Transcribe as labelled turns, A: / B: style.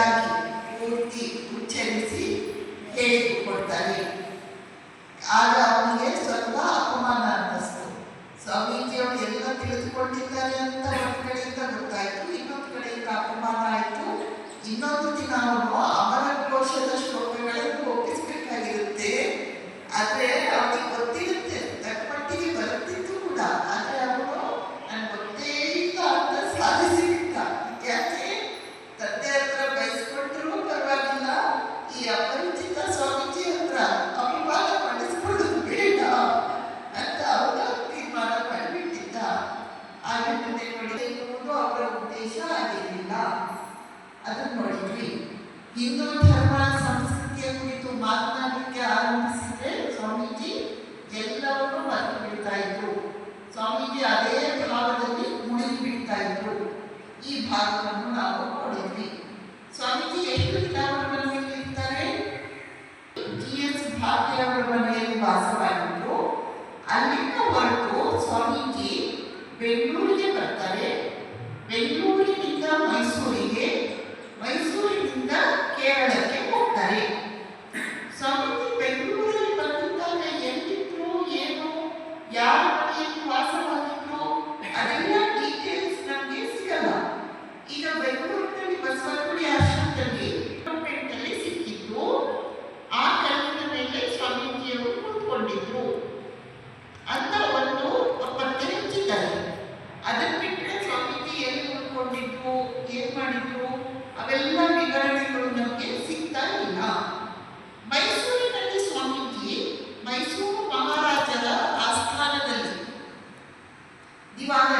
A: Jackie, Guti, Chelsea, ಅದನ್ನು ಮಾಡಿದ್ವಿ ಹಿಂದೂ ಪರಂಪರಾ ಸಂಸ್ಕೃತಿಯ ಕುರಿತು ಮಾತನಾಡಿದ್ದೆ ಸ್ವಾಮೀಜಿ ಎಲ್ಲರನ್ನೂ ಮನ್ನಿಸುತ್ತಿದ್ದರು ಸ್ವಾಮೀಜಿ ಆದೇಶ ಕಾರ್ಯದಕ್ಕೆ ಕುಣಿ ಬಿಡುತ್ತಿದ್ದರು ಈ ಭಾರತವನ್ನು ನಾವು ಒಡೆದೀವಿ ಸ್ವಾಮೀಜಿ ಎಲ್ಲಕ್ತರರನಲ್ಲಿ ಇದ್ದರೆ ಈ ಹೆಚ್ ಭಾರತೀಯರ ಮನೆಯ ಪಾಸ್ವಾದಿದ್ದರು ಅಲ್ಲಿಕ ಹೊರತು ಸ್ವಾಮೀಜಿ ಅದೆಲ್ಲ ಸಿಗಲ್ಲ ಈಗ ಬೆಂಗಳೂರಿನಲ್ಲಿ ಬಸವನಗುಡಿ ಆಶ್ರಮದಲ್ಲಿ ಅಲ್ಲಿ ಸಿಕ್ಕಿದ್ರು ಆ ಮೇಲೆ ಅಂತ ಅದನ್ನ ಬಿಟ್ಟರೆ ಸ್ವಾಮೀಜಿ ಏನು ಕೂತ್ಕೊಂಡಿದ್ರು ಏನ್ ಮಾಡಿದ್ರು ಅವೆಲ್ಲ ಇವಾಗ